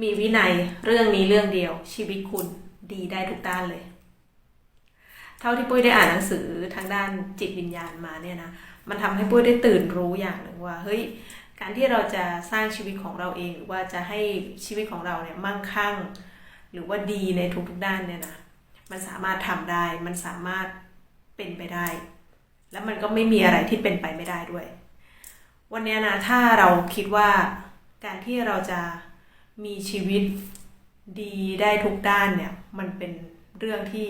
มีวินัยเรื่องนี้เรื่องเดียวชีวิตคุณดีได้ทุกด้านเลย เท่าที่ปุ้ยได้อ่านหนังสือทางด้านจิตวิญญาณมาเนี่ยนะมันทำให้ปุ้ยได้ตื่นรู้อย่างหนึ่งว่าเฮ้ยการที่เราจะสร้างชีวิตของเราเอง หรือว่าจะให้ชีวิตของเราเนี่ยมั่งคั่ง หรือว่าดีในทุกๆด้านเนี่ยนะมันสามารถทำได้มันสามารถเป็นไปได้ แล้วมันก็ไม่มีอะไรที่เป็นไปไม่ได้ด้วย วันนี้นะถ้าเราคิดว่าการที่เราจะ มีชีวิตดีได้ทุกด้านเนี่ยมันเป็นเรื่องที่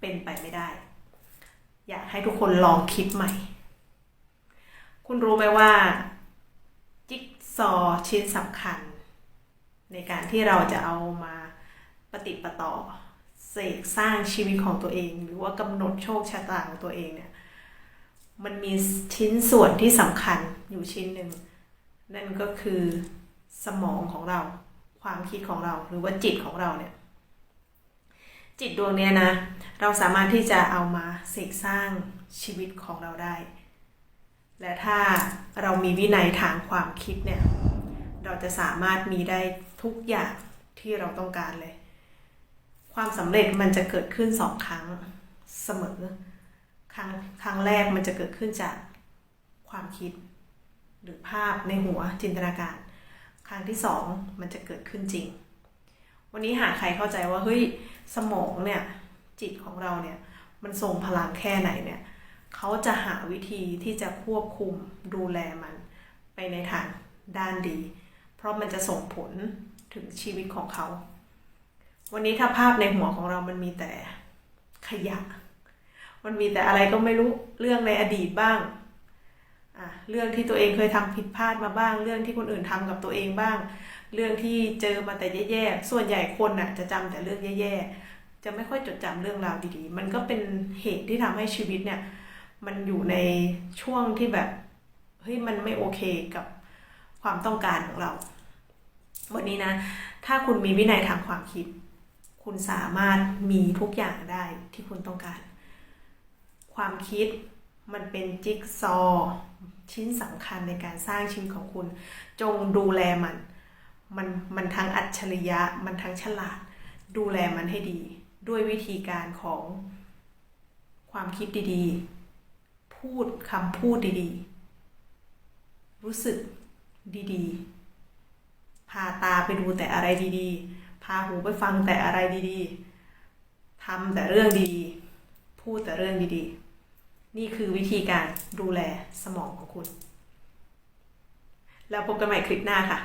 เป็นไปไม่ได้ อยากให้ทุกคนลองคิดใหม่ คุณรู้ไหมว่า จิ๊กซอว์ชิ้นสำคัญ ในการที่เราจะเอามาปฏิปต่อเสกสร้างชีวิตของตัวเอง หรือว่ากำหนดโชคชะตาของตัวเองเนี่ยมันมีชิ้นส่วนที่สำคัญอยู่ชิ้นหนึ่ง นั่นก็คือสมองของเรา ความคิดของเราหรือว่าจิตของเราเนี่ย จิตดวงเนี้ยนะ เราสามารถที่จะเอามาเสกสร้างชีวิตของเราได้ และถ้าเรามีวินัยทางความคิดเนี่ย เราจะสามารถมีได้ทุกอย่างที่เราต้องการเลย ความสำเร็จมันจะเกิดขึ้นสองครั้งเสมอ ครั้งครั้งแรกมันจะเกิดขึ้นจากความคิด หรือภาพในหัวจินตนาการ ครั้งที่สองมันจะเกิดขึ้นจริง วันนี้หากใครเข้าใจว่าเฮ้ยสมองเนี่ยจิตของเราเนี่ยมันทรงพลังแค่ไหนเนี่ยเขาจะหาวิธีที่จะควบคุมดูแลมันไปในทางด้านดี เพราะมันจะส่งผลถึงชีวิตของเขา วันนี้ถ้าภาพในหัวของเรามันมีแต่ขยะ มันมีแต่อะไรก็ไม่รู้เรื่องในอดีตบ้าง เรื่องที่ตัวเองเคยทำผิดพลาดมาบ้าง เรื่องที่คนอื่นทำกับตัวเองบ้าง เรื่องที่เจอมาแต่แย่ๆ ส่วนใหญ่คนน่ะจะจำแต่เรื่องแย่ๆ จะไม่ค่อยจดจำเรื่องราวดีๆ มันก็เป็นเหตุที่ทำให้ชีวิตเนี่ยมันอยู่ในช่วงที่แบบเฮ้ยมันไม่โอเคกับความต้องการของเรา วันนี้นะ ถ้าคุณมีวินัยทางความคิด คุณสามารถมีทุกอย่างได้ที่คุณต้องการ ความคิด มันเป็นจิ๊กซอว์ชิ้นสำคัญในการสร้างชีวิตของคุณ จงดูแลมัน มันมันทั้งอัจฉริยะ มันทั้งฉลาด ดูแลมันให้ดี ด้วยวิธีการของความคิดดีๆ พูดคำพูดดีๆ รู้สึกดีๆ พาตาไปดูแต่อะไรดีๆ พาหูไปฟังแต่อะไรดีๆทำแต่เรื่องดีๆ พูดแต่เรื่องดีๆ นี่คือวิธีการดูแลสมองของคุณ แล้วพบกันใหม่คลิปหน้าค่ะ